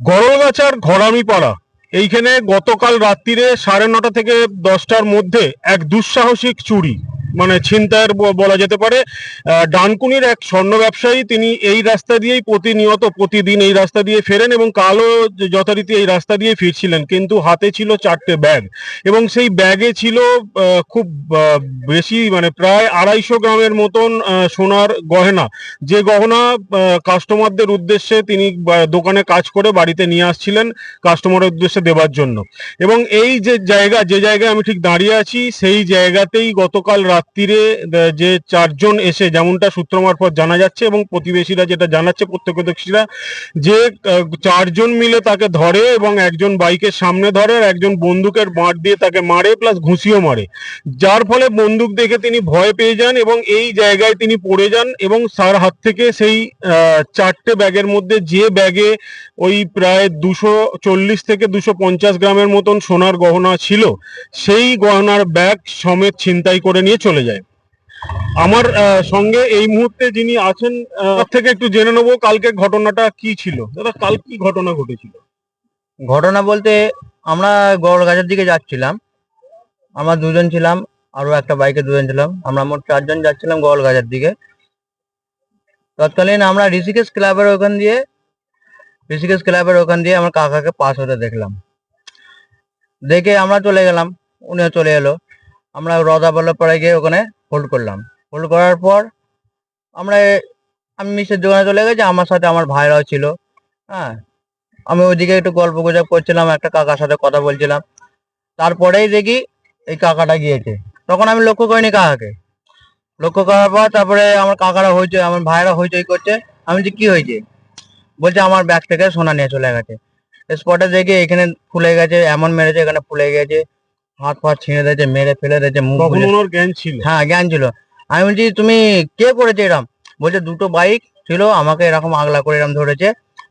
গড়গাছার ঘরামি পাড়া এইখানে গতকাল রাত্রিরে সাড়ে নটা থেকে দশটার মধ্যে এক দুঃসাহসিক চুরি। মানে ছিনতাইয়ের বলা যেতে পারে ডানকুনির এক স্বর্ণ ব্যবসায়ী, তিনি এই রাস্তা দিয়েই প্রতিনিয়ত, প্রতিদিন এই রাস্তা দিয়ে ফেরেন এবং কালও যথারীতি এই রাস্তা দিয়ে ফিরছিলেন, কিন্তু হাতে ছিল চারটে ব্যাগ এবং সেই ব্যাগে ছিল খুব বেশি মানে প্রায় আড়াইশো গ্রামের মতন সোনার গয়না যে গহনা কাস্টমারদের উদ্দেশ্যে তিনি দোকানে কাজ করে বাড়িতে নিয়ে আসছিলেন কাস্টমারের উদ্দেশ্যে দেওয়ার জন্য। এবং এই যে জায়গা, যে জায়গায় আমি ঠিক দাঁড়িয়ে আছি, সেই জায়গাতেই গতকাল রাত্রিরে আহ, যে চারজন এসে যেমনটা সূত্র মারফত জানা যাচ্ছে এবং প্রতিবেশীরা যেটা জানাচ্ছে প্রত্যক্ষদর্শীরা যে চারজন মিলে তাকে ধরে এবং একজন বাইকের সামনে ধরে আর একজন বন্দুকের বাঁট দিয়ে তাকে মারে প্লাস ঘুষিও মারে। যার ফলে বন্দুক দেখে তিনি ভয় পেয়ে যান এবং এই জায়গায় তিনি পড়ে যান এবং তার হাত থেকে সেই চারটে ব্যাগের মধ্যে যে ব্যাগে ওই প্রায় দুশো চল্লিশ থেকে দুশো পঞ্চাশ গ্রামের মতন সোনার গহনা ছিল সেই গহনার ব্যাগ সমেত ছিনতাই করে নিয়ে চলে যায়। আমার সঙ্গে এই মুহূর্তে যিনি আছেন থেকে একটু জেনে নেব কালকে ঘটনাটা কি ছিল। দাদা, কাল কি ঘটনা ঘটেছিল? ঘটনা বলতে আমরা গড় গাছের দিকে যাচ্ছিলাম। আমরা দুজন ছিলাম আরও একটা বাইকে দুজন ছিলাম। আমরা মোট চারজন যাচ্ছিলাম গড় গাছের দিকে। তৎকালীন আমরা ঋষিকেশ ক্লাবের ওখান দিয়ে, ঋষিকেশ ক্লাবের ওখান দিয়ে আমার কাকাকে পাস হতে দেখলাম। দেখে আমরা চলে গেলাম, উনিও চলে এলো। আমরা রদা বল্লভপাড়ায় গিয়ে ওখানে হোল্ড করলাম। হোল্ড করার পর আমরা আমি মিষ্টির দোকানে চলে গেছি, আমার সাথে আমার ভাইরাও ছিল। হ্যাঁ আমি ওইদিকে একটু গল্প গুজব করছিলাম, একটা কাকার সাথে কথা বলছিলাম। তারপরেই দেখি এই কাকাটা গিয়েছে। তখন আমি লক্ষ্য করিনি কাকাকে। লক্ষ্য করার পর তারপরে আমার কাকারা হয়েছে আমার ভাইরা হইচই করছে। আমি যে কি হয়েছে? বলছে আমার ব্যাগ থেকে সোনা নিয়ে চলে গেছে। স্পটে দেখি এখানে ফুলে গেছে, এমন মেরেছে, এখানে ফুলে গেছে। হাত ফাত ছিঁড়ে দিয়েছে মেরে ফেলে দিয়েছে মুখ জ্ঞান ছিল? হ্যাঁ জ্ঞান ছিল। আমি বলছি তুমি কে করেছে এরম? বলছে দুটো বাইক ছিল আমাকে এরকম আগলা করে এরম ধরেছে।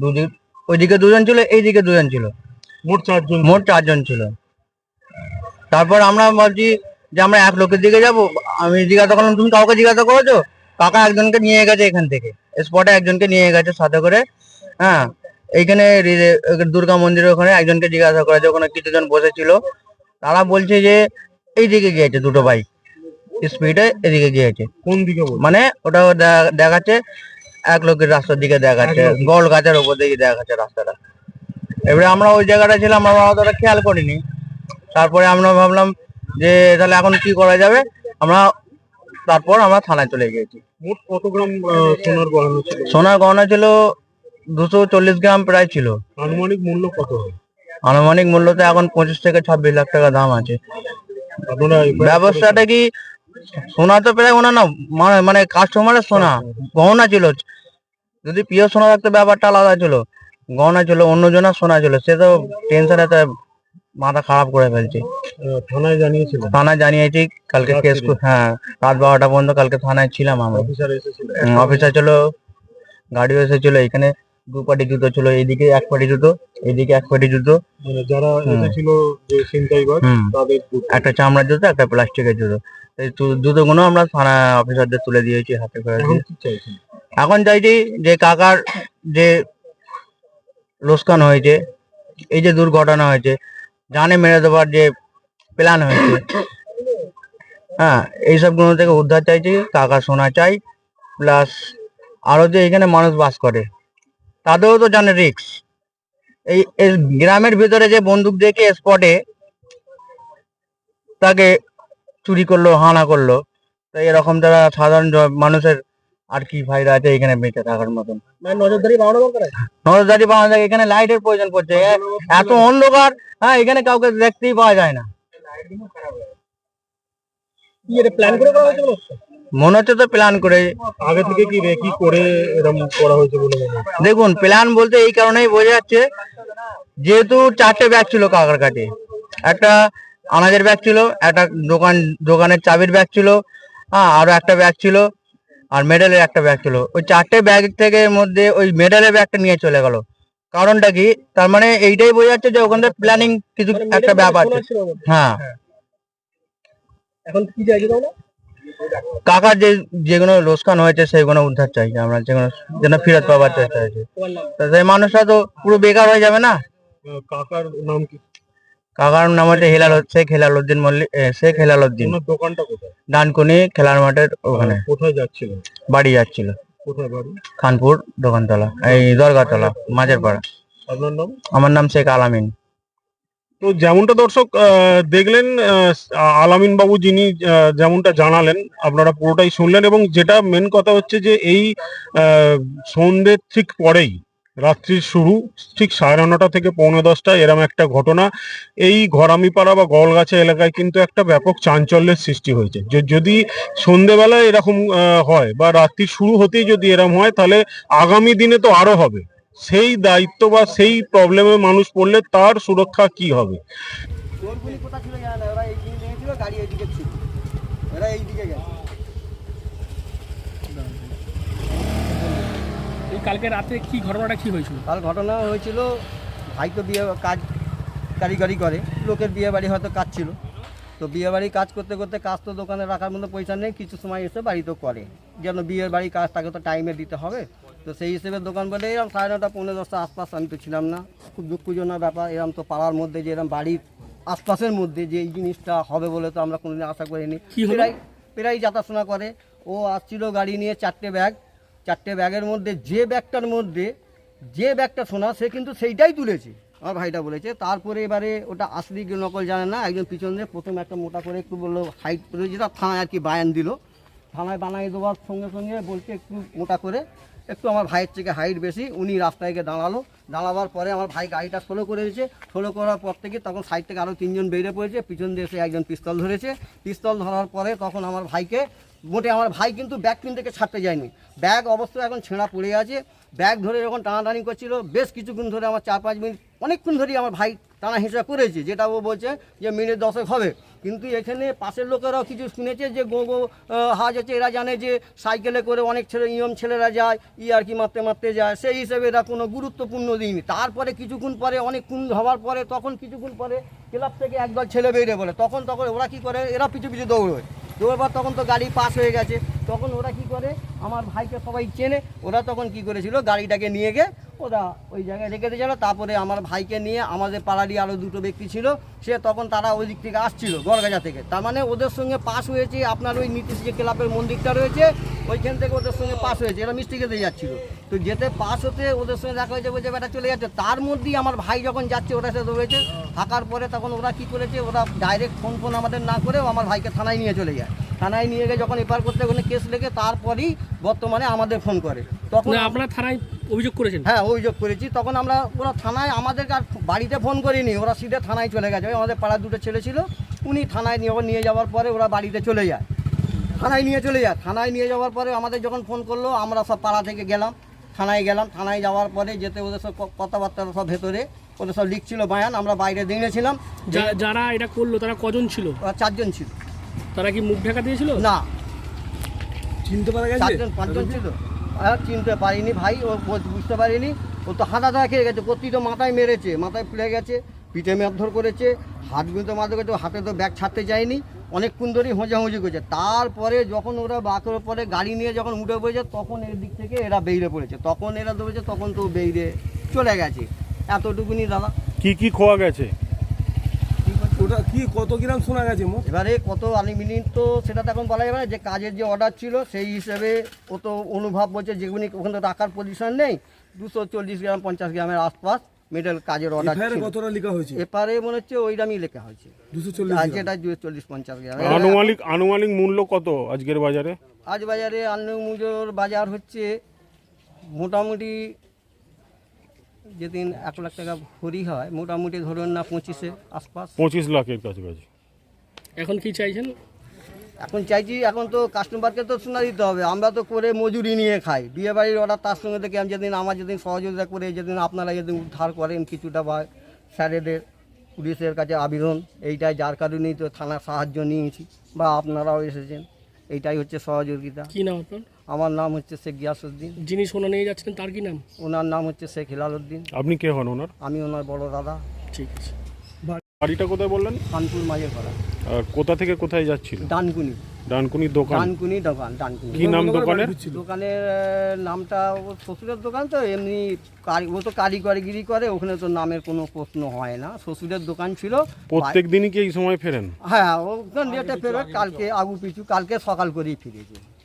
দুদিক ওইদিকে দুজন ছিল এইদিকে দুজন ছিল। মোট চারজন মোট চারজন ছিল। তারপর আমরা ভাবছি যে আমরা এক লোকের দিকে যাব। আমি জিজ্ঞাসা করলাম তুমি কাউকে জিজ্ঞাসা করেছ? কাকা একজনকে নিয়ে গেছে এখান থেকে। স্পটে একজনকে নিয়ে গেছে সাথে করে। হ্যাঁ এইখানে দুর্গা মন্দিরের ওখানে একজনকে জিজ্ঞাসা করেছে। ওখানে কিছুজন বসেছিল। তারা বলছে যে এইদিকে গিয়েছে দুটো বাইক স্পিডে এদিকে গিয়েছে কোন দিকে মানে ওটা দেখাচ্ছে এক লোকের রাস্তার দিকে দেখাচ্ছে। গোল গাছের উপর দিকে দেখাচ্ছে রাস্তাটা। এবারে আমরা ওই জায়গাটা ছিলাম আমরা অতটা খেয়াল করিনি। তারপরে আমরা ভাবলাম যে তাহলে এখন কি করা যাবে? আমরা তারপর আমরা থানায় চলে গিয়েছি। মোট কত গ্রাম সোনার গহনা ছিল? সোনার গহনা ছিল দুশো চল্লিশ গ্রাম প্রায় ছিল। আনুমানিক মূল্য কত হয় আনুমানিক মূল্য তো এখন পঁচিশ থেকে ছাব্বিশ লাখ টাকা দাম আছে। ব্যবসাটা কি সোনা তো প্রায় ওনা না মানে- মানে কাস্টমারের সোনা গহনা ছিল। যদি প্রিয় সোনা থাকতো ব্যাপারটা আলাদা ছিল গহনা ছিল অন্য জনের সোনা ছিল সে তো টেনশনে তো মাথা খারাপ করে ফেলছে। থানায় জানিয়েছিলেন? থানায় জানিয়েছি কালকে কেস হ্যাঁ রাত বারোটা পর্যন্ত কালকে থানায় ছিলাম আমরা অফিসার ছিল গাড়িও এসেছিল এখানে দু পাটি জুতো ছিল এইদিকে এক পাটি জুতো এইদিকে এক পাটি জুতো। মানে যারা। এসেছিল যে তাদের একটা চামড়ার জুতো একটা প্লাস্টিকের জুতো। এই জুতোগুলো আমরা থানা অফিসারদের তুলে দিয়েছি হাতে করে এখন চাইছি যে কাকার যে লোকসান হয়েছে এই যে দুর্ঘটনা হয়েছে জানে মেরে দেওয়ার যে প্ল্যান হয়েছে। হ্যাঁ এইসবগুলো থেকে উদ্ধার চাইছি কাকা সোনা চাই প্লাস আরও যে এখানে মানুষ বাস করে। তাদেরও তো জানে রিক্স এই গ্রামের ভিতরে যে বন্দুক দেখে স্পটে তাকে চুরি করল হানা করল তো এরকম তারা সাধারণ মানুষের আর কি ফায়দা আছে এখানে বেঁচে থাকার মতন। নজরদারি বাড়ানো দরকার যায় এখানে লাইটের প্রয়োজন পড়ছে। এত অন্ধকার হ্যাঁ এখানে কাউকে দেখতেই পাওয়া যায় না। প্ল্যান করে মনে হচ্ছে তো প্ল্যান করে আগে থেকে কি রেকি করে এরকম করা হয়েছে বলে দেখুন প্ল্যান বলতে এই কারণেই বোঝা যাচ্ছে যেহেতু চারটে ব্যাগ ছিল কাকার কাছে। একটা আনাজের ব্যাগ ছিল একটা দোকান দোকানের চাবির ব্যাগ ছিল হ্যাঁ আরও একটা ব্যাগ ছিল আর মেডেলের একটা ব্যাগ ছিল। ওই চারটে ব্যাগ থেকে মধ্যে ওই মেডেলের ব্যাগটা নিয়ে চলে গেল। কারণটা কি? তার মানে এইটাই বোঝা যাচ্ছে যে ওখান থেকে প্ল্যানিং কিছু একটা ব্যাপার আছে। হ্যাঁ। এখন কি চাইছে তাহলে? কাকার যে যেগুলো লোকসান হয়েছে সেগুলো উদ্ধার চাইছি আমরা যেগুলো যেন ফেরত পাবার চেষ্টা হয়েছে তো সেই মানুষরা তো পুরো বেকার হয়ে যাবে না? কাকার নাম কি? কাকার নাম হচ্ছে হেলাল শেখ হেলাল উদ্দিন মল্লিক শেখ হেলাল উদ্দিন দোকানটা কোথায়? ডানকুনি খেলার মাঠের ওখানে। আহ, কোথায় যাচ্ছিলেন বাড়ি যাচ্ছিল। কোথায় বাড়ি? খানপুর দোকানতলা এই দরগাতলা মাঝের পাড়া আপনার নাম? আমার নাম শেখ আলামিন। তো যেমনটা দর্শক দেখলেন আলামিন বাবু যিনি যেমনটা জানালেন, আপনারা পুরোটাই শুনলেন এবং যেটা মেন কথা হচ্ছে যে এই সন্ধ্যের ঠিক পরেই রাত্রির শুরু, ঠিক সাড়ে নটা থেকে পৌনে দশটা এরম একটা ঘটনা। এই ঘরামিপাড়া বা গলগাছা এলাকায় কিন্তু একটা ব্যাপক চাঞ্চল্যের সৃষ্টি হয়েছে। যদি সন্ধেবেলায় এরকম হয় বা রাত্রি শুরু হতেই যদি এরম হয়, তাহলে আগামী দিনে তো আরও হবে। সেই দায়িত্ব বা সেই প্রবলেমে মানুষ পড়লে তার সুরক্ষা কি হবে? চোরগুলি কোথা ছিল জানা ওরা এই দিকে গাড়ি এইদিকে ছিল। ওরা এই দিকে কালকে রাতে কি ঘটনাটা কি হয়েছিল? কাল ঘটনা হয়েছিল ভাই তো বিয়ে কাজ কারিগরি করে। লোকের বিয়ে বাড়ি হয়তো কাজ ছিল। তো বিয়ে বাড়ি কাজ করতে করতে কাজ তো দোকানে রাখার মতো পয়সা নেই কিছু সময় এসে বাড়িতেও করে। যেন বিয়ের বাড়ি কাজ তাকে তো টাইমে দিতে হবে। তো সেই হিসেবে দোকান বলে এরকম সাড়ে নটা পৌনে দশটা আশপাশ আমি তো ছিলাম না। খুব দুঃখজনক ব্যাপার এরকম তো পাড়ার মধ্যে যে এরকম বাড়ির আশপাশের মধ্যে যে এই জিনিসটা হবে বলে তো আমরা কোনোদিন আশা করিনি। প্রায় প্রায় যাতাশোনা করে। ও আসছিল গাড়ি নিয়ে চারটে ব্যাগ চারটে ব্যাগের মধ্যে যে ব্যাগটার মধ্যে যে ব্যাগটা শোনা সে কিন্তু সেইটাই তুলেছে আমার ভাইটা বলেছে। তারপরে এবারে ওটা আসলি কি নকল জানে না একজন পিছন দিয়ে প্রথম একটা মোটা করে একটু বলল হাইট করে যেটা থানায় আর কি বায়ান দিল। থানায় বানাই দেওয়ার সঙ্গে সঙ্গে বলছে একটু মোটা করে একটু আমার ভাইয়ের থেকে হাইট বেশি, উনি রাস্তায় গিয়ে দাঁড়াল। দাঁড়াবার পরে আমার ভাই গাড়িটা স্লো করে দিয়েছে। স্লো করার পর থেকে তখন সাইড থেকে আরও তিনজন বেরিয়ে পড়েছে। পিছন দিয়ে এসে একজন পিস্তল ধরেছে। পিস্তল ধরার পরে তখন আমার ভাইকে, মোটে আমার ভাই কিন্তু ব্যাগ কিন থেকে ছাড়তে যায়নি। ব্যাগ অবস্থা এখন ছেঁড়া পড়ে আছে। ব্যাগ ধরে যখন টানাটানি করছিল, বেশ কিছুক্ষণ ধরে আমার চার পাঁচ মিনিট, অনেকক্ষণ ধরেই আমার ভাই টানা হিসেবে করেছে, যেটা ও বলছে যে মিনিট দশেক হবে। কিন্তু এখানে পাশের লোকেরাও কিছু শুনেছে যে গো গো হাজ আছে এরা জানে যে সাইকেলে করে অনেক ছেলে ইয়ম ছেলেরা যায়, ই আর কি মারতে মারতে যায়। সেই হিসেবে এরা কোনো গুরুত্বপূর্ণ দিইনি তারপরে কিছুক্ষণ পরে অনেকক্ষণ হওয়ার পরে, তখন কিছুক্ষণ পরে ক্লাব থেকে একদল ছেলে বেরিয়ে বলে তখন তখন ওরা কি করে, এরা পিছু পিছু দৌড়বে দৌড়বার তখন তো গাড়ি পাস হয়ে গেছে। তখন ওরা কি করে, আমার ভাইকে সবাই চেনে, ওরা তখন কি করেছিল, গাড়িটাকে নিয়ে গিয়ে ওরা ওই জায়গায় রেখে দিয়েছিল। তারপরে আমার ভাইকে নিয়ে আমাদের পাড়ারই আরও দুটো ব্যক্তি ছিল, সে তখন তারা ওই দিক থেকে আসছিল, গড়গাজা থেকে। তার মানে ওদের সঙ্গে পাস হয়েছে আপনার ওই নীতিশ যে ক্লাবের মন্দিরটা রয়েছে, ওইখান থেকে ওদের সঙ্গে পাস হয়েছে, এরা মিষ্টি খেতে যাচ্ছিল। তো যেতে পাস হতে ওদের সঙ্গে দেখা হয়েছে বলছে, বেটা চলে যাচ্ছে। তার মধ্যেই আমার ভাই যখন যাচ্ছে, ওরা সাথে রয়েছে। থাকার পরে তখন ওরা কি করেছে, ওরা ডাইরেক্ট ফোন ফোন আমাদের না করেও আমার ভাইকে থানায় নিয়ে চলে যায়। থানায় নিয়ে গিয়ে যখন এপার করতে ওখানে কেস লেগে তারপরেই বর্তমানে আমাদের ফোন করে। তখন আপনারা থানায় অভিযোগ করেছেন? হ্যাঁ অভিযোগ করেছি। তখন আমরা ওরা থানায় আমাদেরকে আর বাড়িতে ফোন করিনি। ওরা সিধে থানায় চলে গেছে। আমাদের পাড়ার দুটো ছেলে ছিল। উনি থানায় নিয়ে নিয়ে যাওয়ার পরে ওরা বাড়িতে চলে যায়। থানায় নিয়ে চলে যায়। থানায় নিয়ে যাওয়ার পরে আমাদের যখন ফোন করল আমরা সব পাড়া থেকে গেলাম। থানায় গেলাম। থানায় যাওয়ার পরে যেতে ওদের সব কথাবার্তা সব ভেতরে। ওদের সব লিখছিল বায়ান। আমরা বাইরে দিয়েছিলাম যা- যারা এটা করল তারা কজন ছিল? ওরা চারজন ছিল। তারা কি মুখ ঢাকা দিয়েছিল? না। চিনতে পারা গেছে? চারজন পাঁচজন ছিল। চিনতে পারিনি ভাই, ও বুঝতে পারিনি। ও তো হাঁটা ধরা খেয়ে গেছে, প্রতি তো মাথায় মেরেছে, মাথায় ফুলে গেছে, পিঠে মারধর করেছে, হাত গুঁতো মারধর করেছে হাতে তো ব্যাগ ছাড়তে যায়নি, অনেকক্ষণ ধরেই হোঁজাহুঁজি করছে। তারপরে যখন ওরা বাঁকের পরে গাড়ি নিয়ে যখন উঠে পড়েছে, তখন এর দিক থেকে এরা বেরিয়ে পড়েছে। তখন এরা ধরেছে তখন তো বেরিয়ে চলে গেছে। এতটুকুনি দাদা। কি কি খোয়া গেছে? ওটা কি কত গ্রাম শোনা গেছে মোট? এবারে কত আলিমিনিট তো সেটা তো এখন বলা যাবে না যে কাজের যে অর্ডার ছিল সেই হিসেবে ও তো অনুভব বলছে যেগুলি ওখানে তো রাখার পজিশন নেই দুশো চল্লিশ গ্রাম পঞ্চাশ গ্রামের আসপাস মেডেল কাজের অর্ডার ছিল। কতটা লেখা হয়েছে? এপারে মনে হচ্ছে ওইরামই লেখা হয়েছে। দুশো চল্লিশ আর গ্রাম। যেটা চল্লিশ পঞ্চাশ গ্রাম। আনুমানিক আনুমানিক মূল্য কত আজকের বাজারে? আজ বাজারে আন্ন মুজোর বাজার হচ্ছে মোটামুটি যেদিন এক লাখ টাকা ভরি হয় মোটামুটি ধরুন না পঁচিশে আশপাশ। পঁচিশ লাখের কাছাকাছি। এখন কি চাইছেন? এখন চাইছি এখন তো কাস্টমারকে তো শোনা দিতে হবে। আমরা তো করে মজুরি নিয়ে খাই। বিয়ে বাড়ির অর্ডার তার সঙ্গে থেকে আমি যেদিন আমার যেদিন সহযোগিতা করে যেদিন আপনারা যেদিন উদ্ধার করেন কিছুটা বা স্যারেদের পুলিশের কাছে আবেদন এইটাই যার কারণেই তো থানার সাহায্য নিয়েছি বা আপনারাও এসেছেন এইটাই হচ্ছে সহযোগিতা। কি নাম আপনার? আমার নাম হচ্ছে শেখ গিয়াসুদ্দিন যিনি সোনা নিয়ে যাচ্ছেন তার কি নাম? ওনার নাম হচ্ছে শেখ হিলালুদ্দিন আপনি কে হন ওনার? আমি ওনার বড় দাদা। ঠিক আছে। বাড়িটা কোথায় বললেন? কানপুর মাঝের পাড়া আর কোথা থেকে কোথায় যাচ্ছিল? ডানকুনি। ডানকুনির দোকান। ডানকুনি দোকান ডানকুনি। কি নাম দোকানের? দোকানের নামটা ও শ্বশুরের দোকান তো এমনি কারি- ও তো কারিগরিগিরি করে ওখানে তো নামের কোনো প্রশ্ন হয় না। শ্বশুরের দোকান ছিল। প্রত্যেক দিনই কি এই সময় ফেরেন? হ্যাঁ ও লেটে ফেরত কালকে আগু পিছু কালকে সকাল করেই ফিরেছে।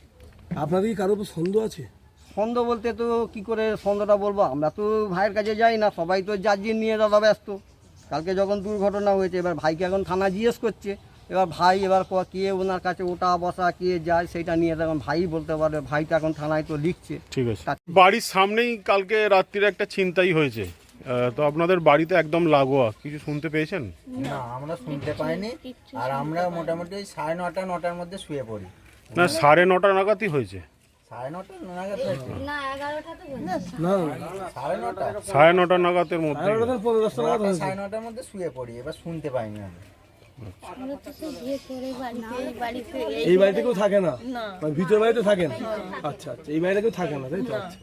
আপনাদের কি কারোর উপর সন্দেহ আছে? সন্দেহ বলতে তো কি করে সন্দেহটা বলব? আমরা তো ভাইয়ের কাছে যাই না সবাই তো যার জিন নিয়ে দাদা ব্যস্ত। কালকে যখন দুর্ঘটনা হয়েছে এবার ভাইকে এখন থানা জিজ্ঞেস করছে। এবার ভাই এবার ক- কে ওনার কাছে ওটা বসা কে যায় সেটা নিয়ে তখন ভাই বলতে পারবে ভাই তো এখন থানায় তো লিখছে। ঠিক আছে। বাড়ির সামনেই কালকে রাত্রিরে একটা চিন্তাই হয়েছে। তো আপনাদের বাড়িতে একদম লাগোয়া। কিছু শুনতে পেয়েছেন? না আমরা শুনতে পাইনি। আর আমরা মোটামুটি ওই সাড়ে নটা নটার মধ্যে শুয়ে পড়ি। না সাড়ে নটা নাগাদই হয়েছে। সাড়ে নটা না না নাগাদের মধ্যে। সাড়ে নটার শুয়ে পড়ি এবার শুনতে পাইনি আমি এই বাড়িতে কেউ থাকে না? মানে ভিতর বাড়িতে থাকেন? আচ্ছা আচ্ছা এই বাড়িতে কেউ থাকে না তাই তো? আচ্ছা।